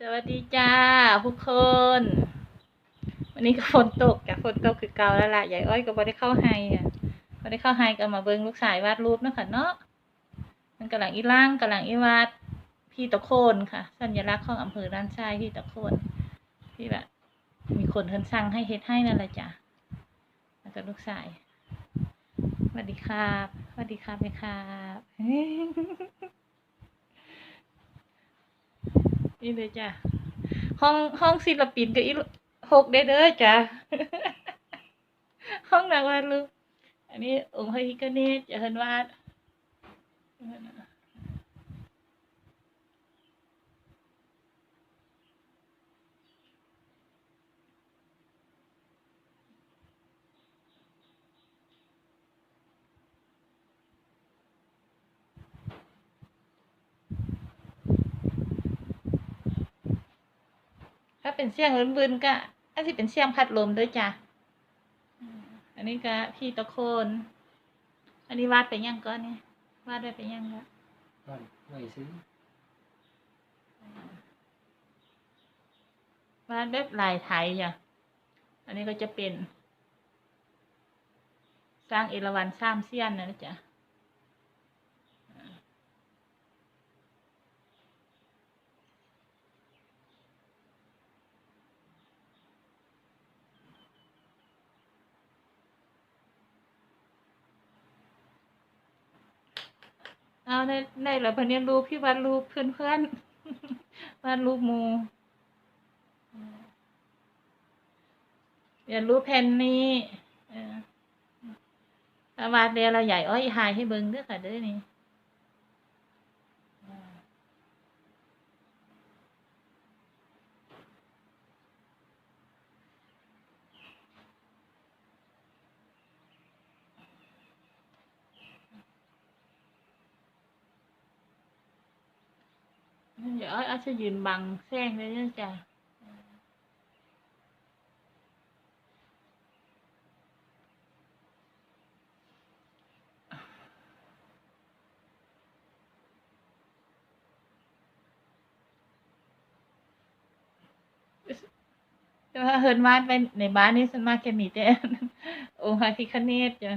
สวัสดีจ้าทุกคน วันนี้ก็ฝนตกจากฝนตกคือเก่าแล้วล่ะยายอ้อยก็บ่ได้เข้าไฮอะบ่ได้เข้าไฮก็มาเบิ่งลูกสายวาดรูปเนาะค่ะเนาะมันกำลังอีล่างกำลังอีวาดพี่ตะโคนค่ะ สัญลักษณ์ของอำเภอด้านซ้ายพี่ตะโคนที่แบบมีคนเพิ่นสั่งให้เฮ็ดให้นั่นแหละจ้ะแล้วก็ลูกสายสวัสดีครับสวัสดีครับไหมครับ นี่เลยจ้ะ ห้องห้องศิลปินก็อีหกเด้อเด้อจ้ะ ห้องนางวาดรูปอันนี้องค์พระพิฆเนศจะเห็นวาด ถ้าเป็นเสียงลื่นๆก็อันที่เป็นเสียงพัดลมด้วยจ้ะอืมอันนี้ก็พี่ตะโคน อันนี้วาดไปยังก่อนเนี่ยวาดได้ไปยังก็ก่อนไว้ซื้อวาดแบบลายไทยจ้ะอันนี้ก็จะเป็น สร้างเอราวัณสร้างเซียนนะนะจ๊ะ เอาได้ได้แล้วพันนี้รูปพี่วาดรูปเพื่อนเพื่อนวาดรูปมูเดี๋ยวรูปแผ่นนี้อาวาดเรียเราใหญ่อ้อยหายให้เบิ้งเด้อค่ะเด้อนี่ เดี๋ยวอาจจะยืนบังแซงเลยเด้อจ้ะแต่ว่าเฮิร์นวาดไปในบ้านนี่ส่วนมากจะมีแต่องค์พระพิฆเนศจ้ะ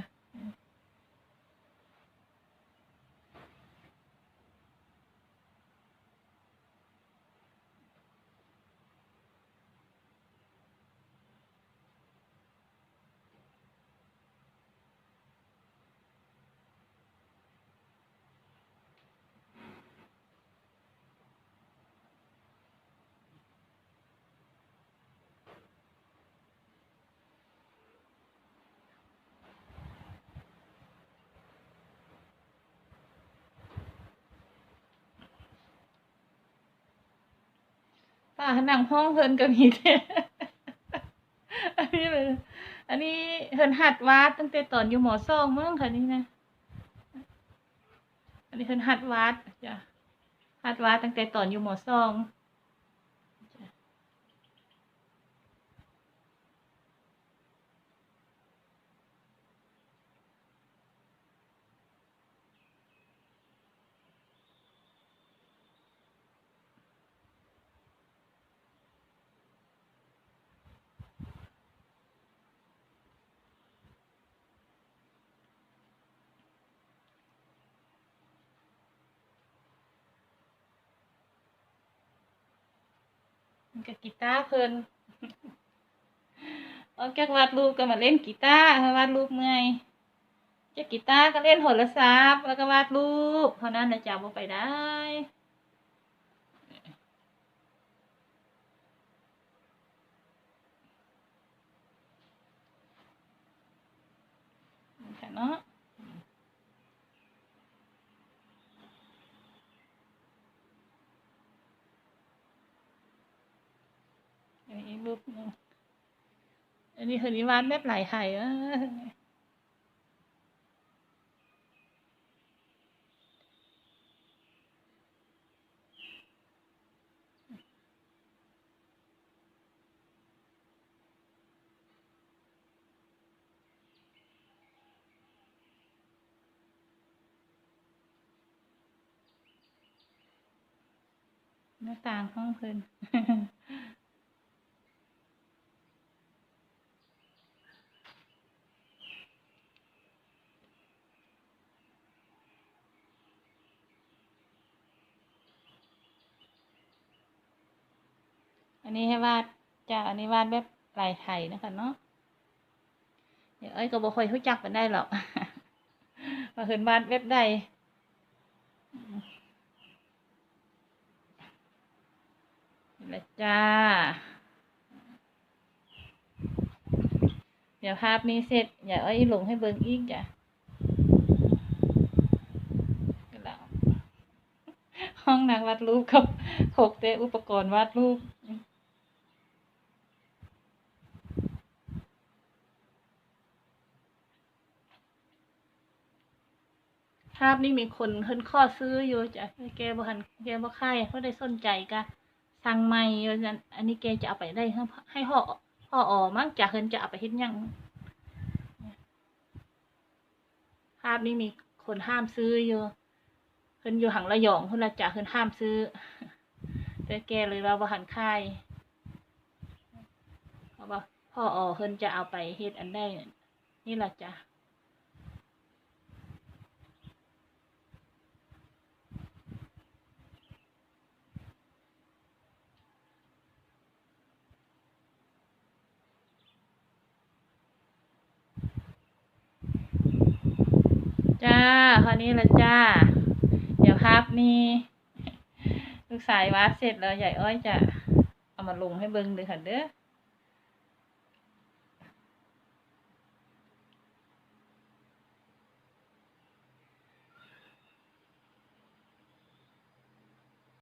ป้าหนังห้องเพิ่นก็มีเทอันนี้เลยอันนี้เฮินหัดวาดตั้งแต่ตอนอยู่หมอสองเมื่อค่ะนี่นะ อันนี้เฮินหัดวาดจ้ะหัดวาดตั้งแต่ตอนอยู่หมอสอง มันก็กีตาร์เพิ่นออกจากวาดรูปก็มาเล่นกีตาร์วาดรูปเมื่อยจากกีตาร์ก็เล่นโทรศัพท์แล้วก็วาดรูปเท่านั้นนะจ๊ะบ่ไปได้ค่ะเนาะ รูปนึงอันนี้คือนิวานแมบไหลไห่หน้าต่างห้องเพิ่น อันนี้ให้วาดจากอันนี้วาดแบบลายไทยนะคะเนาะเดี๋ยวเอ้ยก็บ่ค่อยรู้จักกันได้หรอกว่าเพิ่นวาดแบบใดและจ้า เดี๋ยวภาพนี้เสร็จ อย่าเอ้ยลงให้เบิ่งอีกจ้ะก็แล้วห้องนางวาดรูปกับหกเตอุปกรณ์วาดรูป ภาพนี้มีคนเพิ่นข้อซื้ออยู่จ้ะแกบ่หันแกบ่ค่ายเขาได้สนใจก็สั่งใหม่อยู่จันอันนี้แกจะเอาไปได้ให้ให้ห่อห่ออ๋อมั้งจ้ะเพิ่นจะเอาไปเฮ็ดหยังภาพนี้มีคนห้ามซื้ออยู่เพิ่นอยู่หังระยองเพิ่นละจ้ะเพิ่นห้ามซื้อแต่แกเลยว่าบ่หันค่ายเพราะว่าพ่อออเพิ่นจะเอาไปเฮ็ดอันได้นี่ล่ะจ้ะ จ้าคราวนี้ละจ้า เดี๋ยวภาพนี้ลูกสายวาดเสร็จแล้วใหญ่อ้อยจะเอามาลงให้เบิ่งเลยค่ะเด้อ